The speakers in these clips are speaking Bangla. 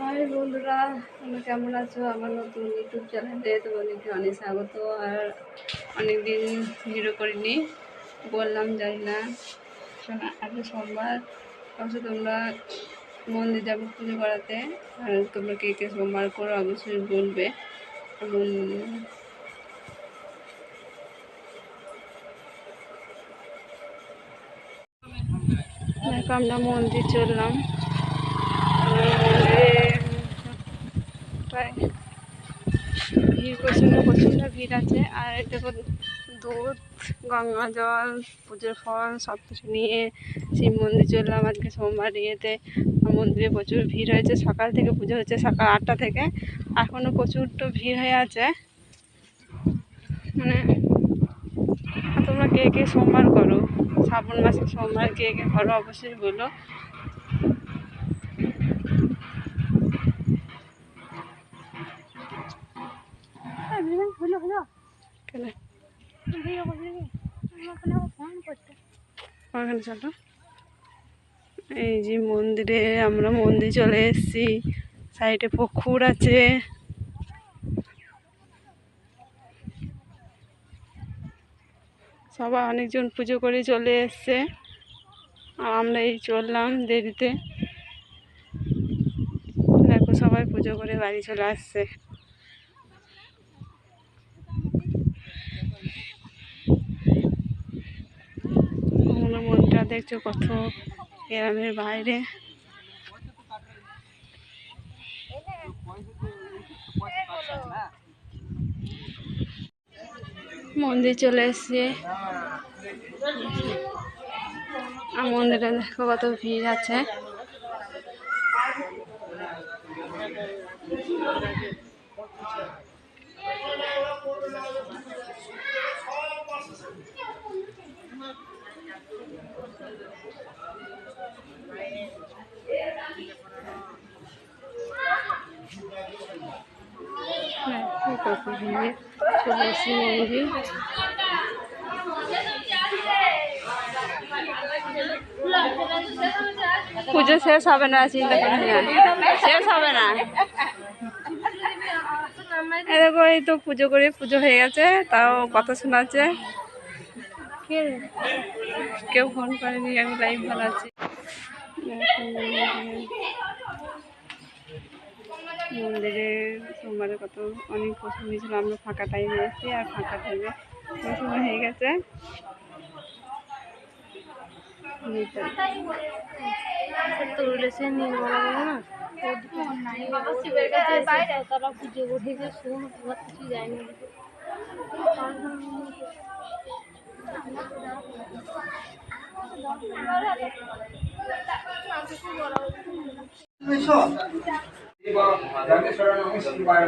হাই বন্ধুরা, তোমরা কেমন আছো? আমার নতুন ইউটিউব চ্যানেলে তোমাদেরকে অনেক স্বাগত। আর অনেক দিন ভিডিও করিনি, বললাম জানি না। আজকে সোমবার। অবশ্য তোমরা মন্দির যাব পুজো করাতে, আর তোমরা কে কে সোমবার করো অবশ্যই বলবে। এবং আমরা মন্দির চললাম মন্দিরে প্রায় ভিড় প্রচণ্ড প্রচণ্ড ভিড় আছে। আর দেখো দুধ, গঙ্গা জল, পুজোর ফল, সব কিছু নিয়ে শিব মন্দির চললাম আজকে সোমবার ইয়েতে। মন্দিরে প্রচুর ভিড় হয়েছে। সকাল থেকে পুজো হচ্ছে সকাল আটটা থেকে। এখনও প্রচুর তো ভিড় হয়ে আছে। মানে তোমরা কে কে সোমবার করো? শ্রাবণ মাসে সোমবার কে কে করো অবশ্যই বলো কেন ওখানে চলো। এই যে মন্দিরে আমরা মন্দির চলে এসেছি। সাইডে পুকুর আছে। সবাই অনেকজন পুজো করে চলে এসছে। আর আমরা এই চললাম দেরিতে। দেখো সবাই পুজো করে বাড়ি চলে আসছে। আমরা মনটা দেখছ কত গ্রামের বাইরে। মন্দির চলে এসছে। আর মন্দিরে দেখো কত ভিড় আছে। পুজো শেষ হবে না, চিন্তা করি না। শেষ হবে না। দেখো, এই তো পুজো করে পুজো হয়ে গেছে, তাও কথা শোনাচ্ছে। কেউ ফোন করেনি আমি লাইভ ভালো আছি। মন্দিরে সোমবারে কত অনেক পছন্দ ছিল আমরা ফাঁকা টাইমে এসেছি আর ফাঁকা টাইমে সময় হয়ে গেছে। শিবের কাছে বাইরে তারা পুজো উঠেছে শুন কিছু যায়নি। জাগেশ্বর নমঃ শিবায়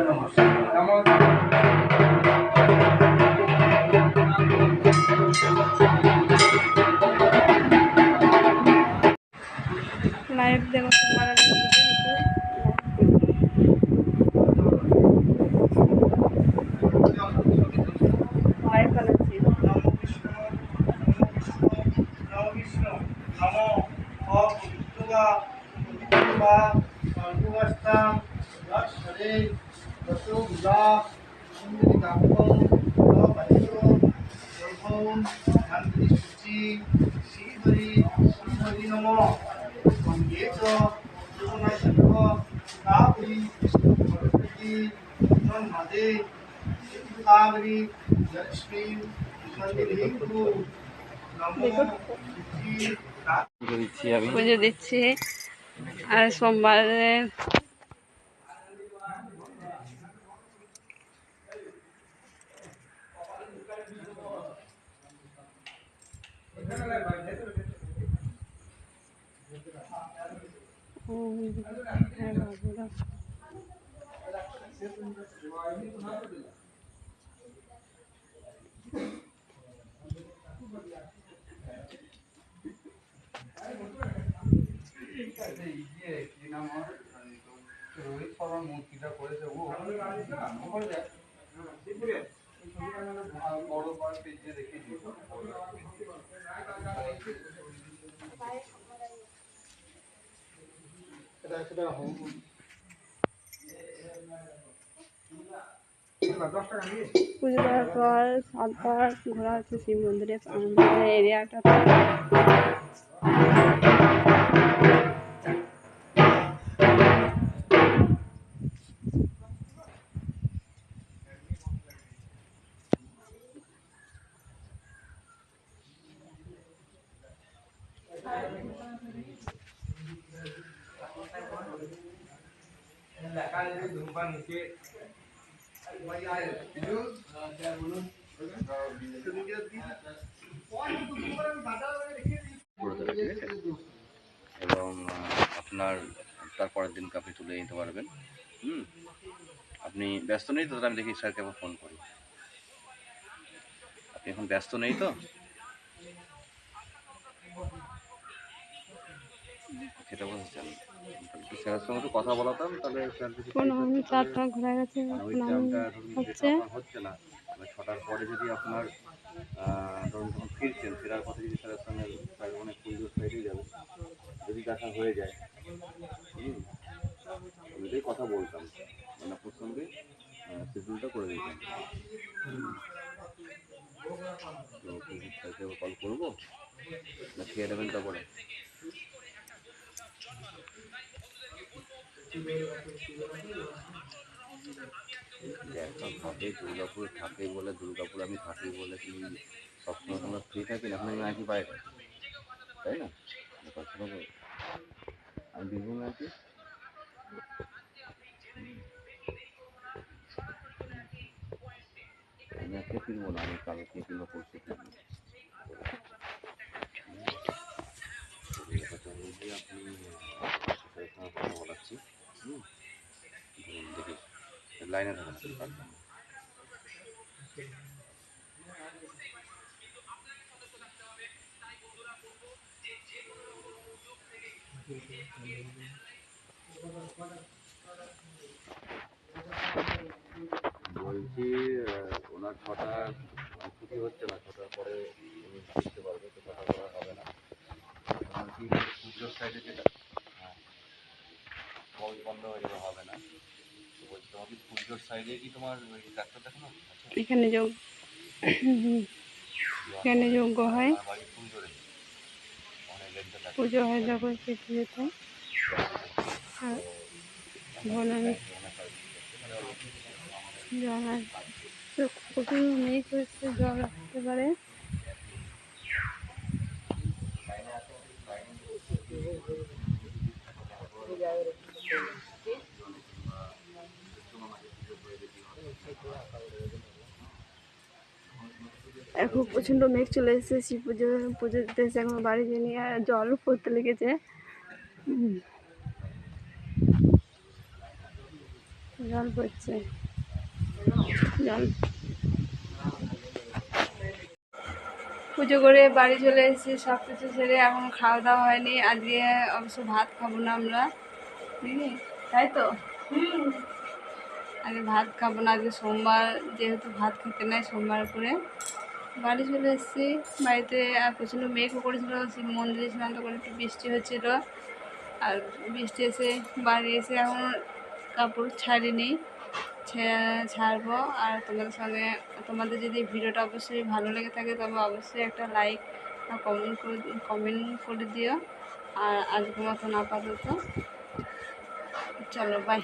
নমো অমৃতুগা অমৃতুগা সর্বগাস্তাম দশরে দশগুলা সুন্দরিকাঙ্কম অবৈরম সর্বম শান্তিসূচি শ্রীহরি শ্রীহরি নমো সঙ্গে চ জীবনাশঙ্ক কাবরি সরস্বতী মহাদে কাবরি লক্ষ্মী নমো শ্রী পুজো দিচ্ছি আর সোমবারে হ্যাঁ বাবুরা যে ইয়ে কি নাম হয় রোহিত শর্মার মূর্তিটা করেছে ও বড় বড় পেজে দেখেছি এটা একটা হোম পুজো দেওয়ার পর সাতবার ঘোরা হচ্ছে শিব মন্দিরে এরিয়াটা এবং আপনার তারপরের দিনকে আপনি তুলে নিতে পারবেন। হুম? আপনি ব্যস্ত নেই তো আমি দেখি স্যারকে আবার ফোন করি। আপনি এখন ব্যস্ত নেই তো? সেটা বলছেন স্যারের সঙ্গে তো কথা বলাতাম তাহলে চারটা ঘোরা গেছে যেটা হচ্ছে। হচ্ছে না মানে ছটার পরে যদি আপনার ধরুন যখন ফিরছেন ফেরার পথে যদি স্যারের সঙ্গে অনেক পুজোর সাইডেই যাব যদি দেখা হয়ে যায় আমি কথা বলতাম। মানে আপনার সঙ্গে শিডিউলটা করে দিতাম। তো কল করব? না খেয়ে নেবেন তারপরে? ভাবে দুর্গাপুর থাকে বলে দুর্গাপুর আমি থাকি বলে কি সবসময় তোমরা ফ্রি থাকেন এখন আমি আছি বাইরে তাই না আমি বীরভূমে আছি আমি আজকে না আমি কালকে কিংবা পরশু ফিরবো আপনি বলাচ্ছি লাইনে থাকুন। বলছি ওনার ছটা ছুটি হচ্ছে না ছটার পরে উনি ফিরতে পারবে তো ছটা করা হবে না ওনার কি পুজোর সাইডে যেটা হ্যাঁ কল বন্ধ হয়ে যাবে হবে না তো বলছি পুজোর সাইডে কি তোমার ডাক্তার দেখানো এখানে যোগ এখানে যোগ্য হয়। পুজো হয় যখন সেই পুজোতে। জল আসবে তো প্রচুর মেঘ হচ্ছে জল আসতে পারে। এখন প্রচণ্ড মেঘ চলে এসেছে, শিব পুজো পুজো দিতে এসে এখন বাড়ি জানি আর জলও পড়তে লেগেছে। জল পড়ছে। জল। পুজো করে বাড়ি চলে এসেছি, সব কিছু সেরে এখন খাওয়া দাওয়া হয়নি। আজকে অবশ্য ভাত খাব না আমরা। তাই তো? আগে ভাত খাব না, আজকে সোমবার, যেহেতু ভাত খেতে নাই সোমবার করে। বাড়ি চলে এসেছি। বাড়িতে আর প্রচণ্ড মেঘও করেছিল শিব মন্দিরে ছিলাম তখন একটু বৃষ্টি হচ্ছিল। আর বৃষ্টি এসে বাড়ি এসে এখন কাপড় ছাড়িনি ছাড়বো। আর তোমাদের সঙ্গে, তোমাদের যদি ভিডিওটা অবশ্যই ভালো লেগে থাকে, তবে অবশ্যই একটা লাইক আর কমেন্ট করে কমেন্ট করে দিও। আর আজকের মতন আপাতত চলো বাই